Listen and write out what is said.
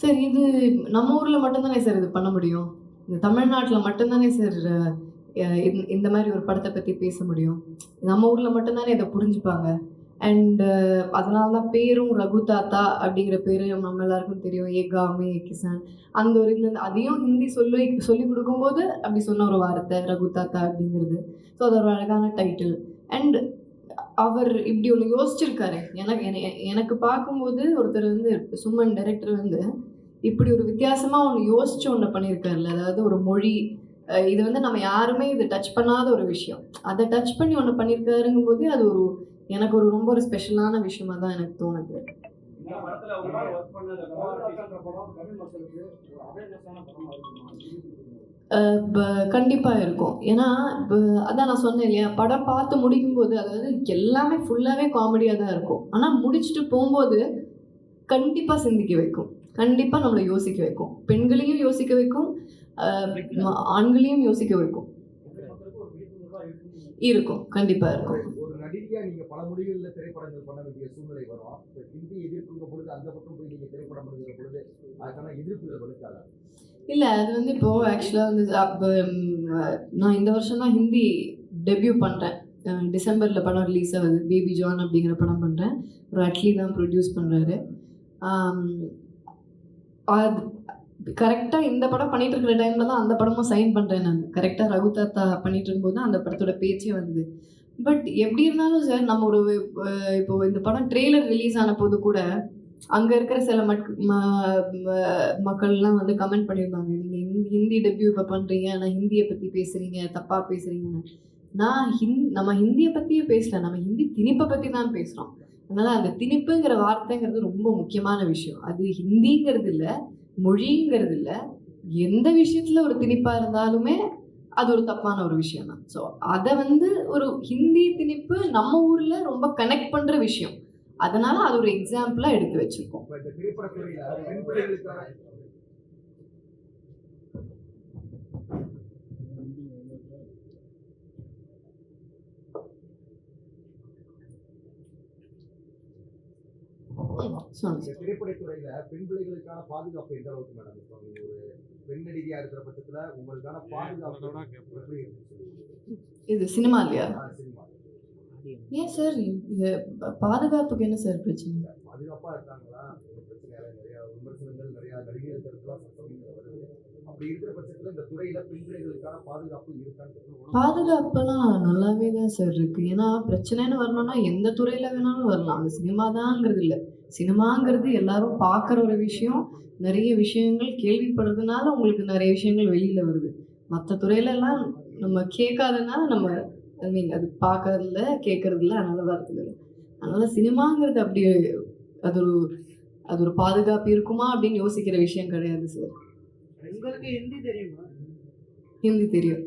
Sir இது நம்ம ஊரில் மட்டும்தானே சார் இது பண்ண முடியும்? இந்த தமிழ்நாட்டில் மட்டும்தானே சார் இந்த- இந்த மாதிரி ஒரு படத்தை பற்றி பேச முடியும்? நம்ம ஊரில் மட்டும்தானே இதை புரிஞ்சுப்பாங்க? அண்டு அதனால தான் பேரும் ரகு தாத்தா அப்படிங்கிற பேர் நம்ம எல்லாருக்கும் தெரியும். ஏகா ஏ கிசான். அந்த ஒரு இதுல அதையும் ஹிந்தி சொல்லி சொல்லி கொடுக்கும்போது அப்படி சொன்ன ஒரு வார்த்தை ரகு தாத்தா அப்படிங்கிறது. ஸோ அது ஒரு அழகான டைட்டில் அண்ட் அவர் இப்படி ஒன்று யோசிச்சிருக்காரு. எனக்கு எனக்கு பார்க்கும்போது ஒருத்தர் வந்து சும்மன் டைரக்டர் வந்து இப்படி ஒரு வித்தியாசமாக ஒன்று யோசிச்சு ஒன்று பண்ணியிருக்காருல்ல அதாவது ஒரு மொழி இது வந்து நம்ம யாருமே இது டச் பண்ணாத ஒரு விஷயம். அதை டச் பண்ணி ஒன்று பண்ணியிருக்காருங்கும் போது அது ஒரு எனக்கு ஒரு ரொம்ப ஒரு ஸ்பெஷலான விஷயமா தான் எனக்கு தோணுது. கண்டிப்பாக இருக்கும்? ஏன்னா இப்போ அதான் நான் சொன்னேன் இல்லையா படம் பார்த்து முடிக்கும்போது அதாவது எல்லாமே ஃபுல்லாகவே காமெடியாக தான் இருக்கும். ஆனால் முடிச்சுட்டு போகும்போது கண்டிப்பாக சிந்திக்க வைக்கும். கண்டிப்பாக நம்மளை யோசிக்க வைக்கும். பெண்களையும் யோசிக்க வைக்கும் ஆண்களையும் யோசிக்க வைக்கும். இருக்கும். கண்டிப்பாக இருக்கும். ஒரு நடிகையா நீங்க பல மொழிகள்ல திரைப்படங்கள் பண்ண வேண்டிய சூழ்நிலை வரும். இப்ப ஹிந்தி எதிர்ப்புங்க பொழுது அந்த பக்கம் போய் நீங்க திரைப்படம் பண்ணுகிற பொழுது அதுக்கான எதிர்ப்புகள் வலுக்காதா? இல்லை அது வந்து இப்போது ஆக்சுவலாக வந்து நான் இந்த வருஷம் தான் ஹிந்தி டெபியூ பண்ணுறேன் டிசம்பரில் படம் ரிலீஸ் ஆகுது பேபி ஜான் அப்படிங்கிற படம் பண்ணுறேன் ஒரு அட்லி தான் ப்ரொடியூஸ் பண்ணுறாரு கரெக்டாக இந்த படம் பண்ணிட்டு இருக்கிற டைமில் தான் அந்த படமும் சைன் பண்ணுறேன் நான். கரெக்டாக ரகு தாத்தா பண்ணிட்டு இருக்கும்போது தான் அந்த படத்தோட பேச்சே வந்தது. பட் எப்படி இருந்தாலும் சார் நம்ம ஒரு இப்போ இந்த படம் ட்ரெய்லர் ரிலீஸ் ஆன போது கூட அங்கே இருக்கிற சில மட் ம- மக்கள்லாம் வந்து கமெண்ட் பண்ணியிருந்தாங்க. நீங்கள் ஹிந்தி ஹிந்தி டெபியூ இப்போ பண்ணுறீங்க ஆனால் ஹிந்தியை பற்றி பேசுகிறீங்க தப்பாக பேசுகிறீங்கன்னு நான் ஹிந் நம்ம ஹிந்தியை பற்றியே பேசல. நம்ம ஹிந்தி திணிப்பை பற்றி தான் பேசுகிறோம் அதனால் அந்த திணிப்புங்கிற வார்த்தைங்கிறது ரொம்ப முக்கியமான விஷயம். அது ஹிந்திங்கிறது இல்லை மொழிங்கிறது இல்லை எந்த விஷயத்தில் ஒரு திணிப்பாக இருந்தாலுமே அது ஒரு தப்பான ஒரு விஷயம் தான் ஸோ அதை வந்து ஒரு ஹிந்தி திணிப்பு நம்ம ஊரில் ரொம்ப கனெக்ட் பண்ணுற விஷயம். அதனால அது ஒரு எக்ஸாம்பிளாக எடுத்து வச்சிருக்கோம். இந்த திரைப்படத்துறையில பெண் பிள்ளைகளுக்கான பாதுகாப்பு எந்த அளவுக்கு மேடம் ஒரு பெண் நடிகையா இருக்கிற பட்சத்துல உங்களுக்கான பாதுகாப்பு இது சினிமா இல்லையா? சினிமா. ஏன் சார் இது பாதுகாப்புக்கு என்ன சார் பிரச்சனை? பாதுகாப்பாக இருக்காங்களா? இந்த பிரச்சனையால நிறைய விமர்சனங்கள் நிறைய நடிகைகள் தரப்புலாம் சத்தங்கள் வருது. அப்படி இருக்கிற பட்சத்தில் இந்த துறையில பெண் பாதுகாப்பு இருக்கான்னு பாதுகாப்பெல்லாம் நல்லாவே தான் சார் இருக்கு. ஏன்னா பிரச்சனைன்னு வரணும்னா எந்த துறையில வேணாலும் வரலாம். அது சினிமா தாங்கிறது இல்லை. சினிமாங்கிறது எல்லாரும் பார்க்குற ஒரு விஷயம். நிறைய விஷயங்கள் கேள்விப்படுறதுனால உங்களுக்கு நிறைய விஷயங்கள் வெளியில் வருது. மற்ற துறையிலலாம் நம்ம கேட்காதனால நம்ம ஐ மீன் அது பார்க்கறதில்ல கேட்கறதில்ல அதனால் வரதில்லை. அதனால் சினிமாங்கிறது அப்படி அது ஒரு அது ஒரு பாதுகாப்பு இருக்குமா அப்படின்னு யோசிக்கிற விஷயம் கிடையாது சார் உங்களுக்கு ஹிந்தி தெரியுமா? ஹிந்தி தெரியும்.